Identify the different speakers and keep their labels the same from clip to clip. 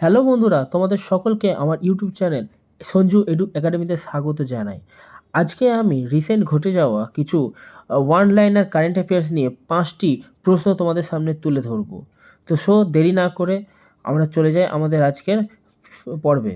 Speaker 1: Hello বন্ধুরা, তোমাদের সকলকে আমার ইউটিউব চ্যানেল সঞ্জু এডু একাডেমিতে স্বাগত জানাই। আজকে আমি রিসেন্ট ঘটে যাওয়া কিছু ওয়ান লাইনার কারেন্ট অ্যাফেয়ার্স নিয়ে পাঁচটি প্রশ্ন তোমাদের সামনে তুলে ধরবো। তো সো দেরি না করে আমরা চলে যাই আমাদের আজকের পর্বে।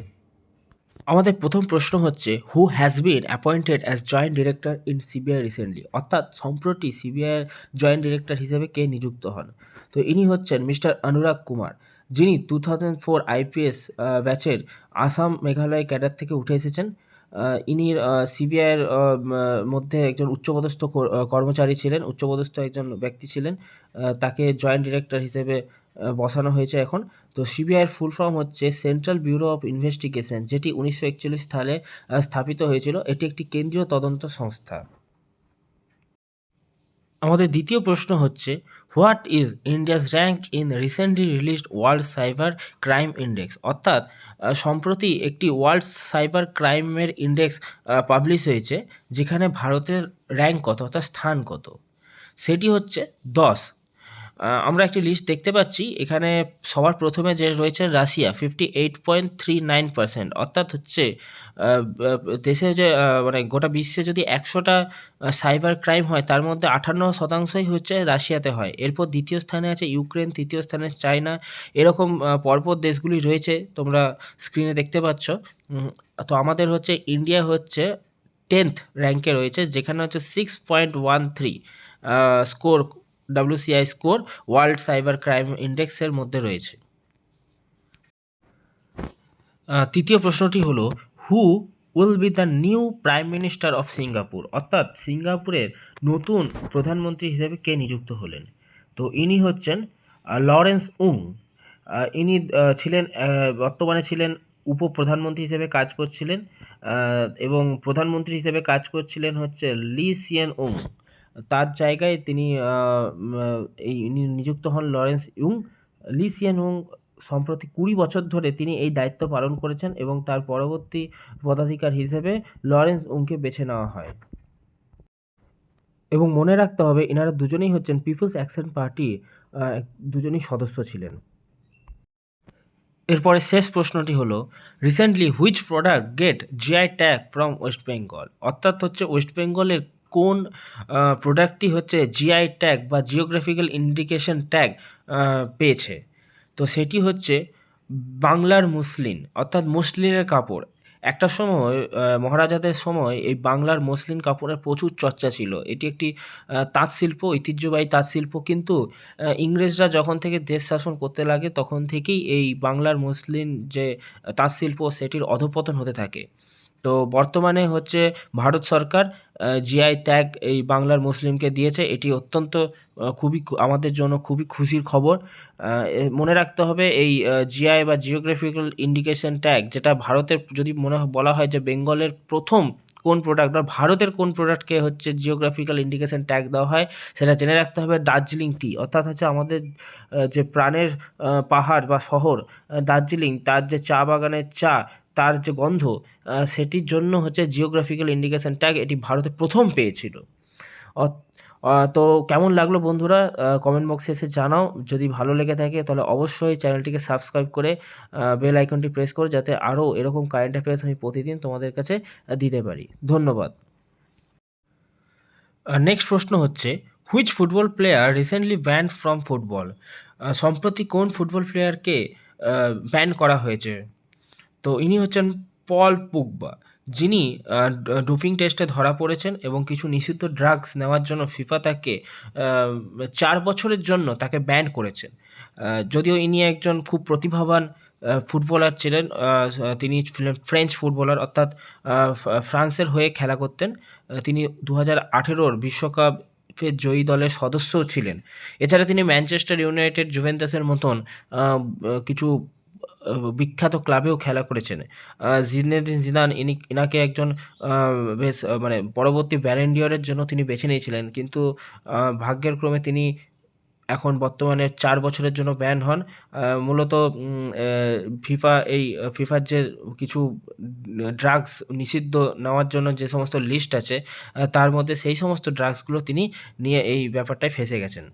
Speaker 1: আমাদের প্রথম প্রশ্ন হচ্ছে who has been appointed as joint director in CBI recently অর্থাৎ সম্প্রতি সিবিআই জয়েন্ট ডিরেক্টর হিসেবে কে নিযুক্ত হন? তো ইনি হচ্ছেন মিস্টার অনুরাগ কুমার, যিনি টু থাউজেন্ড ফোর আইপিএস ব্যাচের আসাম মেঘালয় ক্যাডার থেকে উঠে এসেছেন। ইনি সিবিআইয়ের মধ্যে একজন উচ্চপদস্থ কর্মচারী ছিলেন, উচ্চপদস্থ একজন ব্যক্তি ছিলেন। তাকে জয়েন্ট ডিরেক্টর হিসেবে বসানো হয়েছে এখন। তো সিবিআইয়ের ফুল ফর্ম হচ্ছে সেন্ট্রাল ব্যুরো অফ ইনভেস্টিগেশন, যেটি উনিশশো একচল্লিশ সালে স্থাপিত হয়েছিল। এটি একটি কেন্দ্রীয় তদন্ত সংস্থা। আমাদের দ্বিতীয় প্রশ্ন হচ্ছে, what is India's rank in recently released world cyber crime index? অর্থাৎ সম্প্রতি একটি ওয়ার্ল্ড সাইবার ক্রাইমের ইন্ডেক্স পাবলিশ হয়েছে, যেখানে ভারতের র্যাঙ্ক কত, অর্থাৎ স্থান কত? সেটি হচ্ছে দশ। আমরা একটি লিস্ট দেখতে পাচ্ছি। এখানে সবার প্রথমে যে রয়েছে Russia fifty eight point three nine percent অর্থাৎ হচ্ছে দেশে যে মানে গোটা বিশ্বে যদি একশোটা সাইবার ক্রাইম হয়, তার মধ্যে আটান্ন শতাংশই হচ্ছে রাশিয়াতে হয়। এরপর দ্বিতীয় স্থানে আছে ইউক্রেন, তৃতীয় স্থানে চায়না। এরকম পরপর দেশগুলি রয়েছে, তোমরা স্ক্রিনে দেখতে পাচ্ছ। তো আমাদের হচ্ছে ইন্ডিয়া হচ্ছে টেন্থ র্যাঙ্কে রয়েছে, যেখানে হচ্ছে six point one three score WCI score world cyber crime ইন্ডেক্সের মধ্যে রয়েছে। তৃতীয় প্রশ্নটি হলো who will be the new prime minister of Singapore অর্থাৎ সিঙ্গাপুরের নতুন প্রধানমন্ত্রী হিসেবে কে নিযুক্ত হলেন? তো ইনি হচ্ছেন লরেন্স উং ইনি ছিলেন বর্তমানে ছিলেন উপপ্রধানমন্ত্রী হিসেবে কাজ করছিলেন। এবং প্রধানমন্ত্রী হিসেবে কাজ করছিলেন হচ্ছে লি সিয়েন উং তার জায়গায় তিনি এই নিযুক্ত হন Lawrence Yung Li Sien Ung সম্প্রতি কুড়ি বছর ধরে তিনি এই দায়িত্ব পালন করেছেন এবং তার পরবর্তী পদাধিকার হিসেবে লরেন্স উংকে বেছে নেওয়া হয়। এবং মনে রাখতে হবে, এনারা দুজনেই হচ্ছেন পিপলস অ্যাকশন পার্টি দুজনেই সদস্য ছিলেন। এরপরে শেষ প্রশ্নটি হলো recently which product get GI tag from West Bengal অর্থাৎ হচ্ছে ওয়েস্ট বেঙ্গলের কোন প্রোডাক্টটি হচ্ছে জিআই ট্যাগ বা জিওগ্রাফিক্যাল ইন্ডিকেশন ট্যাগ পেয়েছে। তো সেটি হচ্ছে বাংলার মুসলিন অর্থাৎ মুসলিনের কাপড়। একটা সময় মহারাজাদের সময় এই বাংলার মসলিন কাপড়ের প্রচুর চর্চা ছিল। এটি একটি আহ, তাঁত শিল্প ঐতিহ্যবাহী তাঁত শিল্প কিন্তু ইংরেজরা যখন থেকে দেশ শাসন করতে লাগে তখন থেকেই এই বাংলার মুসলিম যে তাঁত শিল্প সেটির অধপতন হতে থাকে। তো বর্তমানে হচ্ছে ভারত সরকার জিআই ট্যাগ এই বাংলার মুসলিমকে দিয়েছে। এটি অত্যন্ত খুবই আমাদের জন্য খুবই খুশির খবর। মনে রাখতে হবে এই জিআই বা জিওগ্রাফিক্যাল ইন্ডিকেশন ট্যাগ যেটা ভারতের, যদি মনে বলা হয় যে বেঙ্গলের প্রথম কোন প্রোডাক্ট বা ভারতের কোন প্রোডাক্টকে হচ্ছে জিওগ্রাফিক্যাল ইন্ডিকেশন ট্যাগ দেওয়া হয়, সেটা জেনে রাখতে হবে দার্জিলিং টি। অর্থাৎ হচ্ছে আমাদের যে প্রাণের পাহাড় বা শহর দার্জিলিং, তার যে চা বাগানের চা তার যে গন্ধ সেটির জন্য হচ্ছে জিওগ্রাফিক্যাল ইন্ডিকেশন ট্যাগ এটি ভারতে প্রথম পেয়েছিল। তো কেমন লাগল বন্ধুরা? কমেন্ট বক্সে এসে জানাও। যদি ভালো লেগে থাকে তাহলে অবশ্যই চ্যানেলটিকে সাবস্ক্রাইব করে বেল আইকনটি প্রেস করো যাতে আরও এরকম কারেন্ট অ্যাফেয়ার্স আমি প্রতিদিন তোমাদের কাছে দিতে পারি। ধন্যবাদ। নেক্সট প্রশ্ন হচ্ছে which football player recently banned from football সম্প্রতি কোন ফুটবল প্লেয়ারকে ব্যান করা হয়েছে? তো ইনি হচ্ছেন পল পুগবা, যিনি ডোপিং টেস্টে ধরা পড়েছেন এবং কিছু নিষিদ্ধ ড্রাগস নেওয়ার জন্য ফিফা তাকে চার বছরের জন্য তাকে ব্যান করেছেন। যদিও ইনি একজন খুব প্রতিভাবান ফুটবলার ছিলেন তিনি ফ্রেঞ্চ ফুটবলার, অর্থাৎ ফ্রান্সের হয়ে খেলা করতেন। তিনি দু হাজার আঠেরোর বিশ্বকাপের জয়ী দলের সদস্যও ছিলেন। এছাড়া তিনি ম্যানচেস্টার ইউনাইটেড জুভেন্টাসের মতন কিছু বিখ্যাত ক্লাবেও খেলা করেছেন। জিনেদিন জিদান, ইনি, ইনাকে একজন বেশ মানে পরবর্তী ব্যালেন্ডিয়রের জন্য তিনি বেছে নিয়েছিলেন। কিন্তু ভাগ্যের ক্রমে তিনি এখন বর্তমানে চার বছরের জন্য ব্যান হন। মূলত ফিফা, এই, ফিফার যে কিছু ড্রাগস নিষিদ্ধ নেওয়ার জন্য যে সমস্ত লিস্ট আছে তার মধ্যে সেই সমস্ত ড্রাগসগুলো তিনি নিয়ে এই ব্যাপারটায় ফেঁসে গেছেন।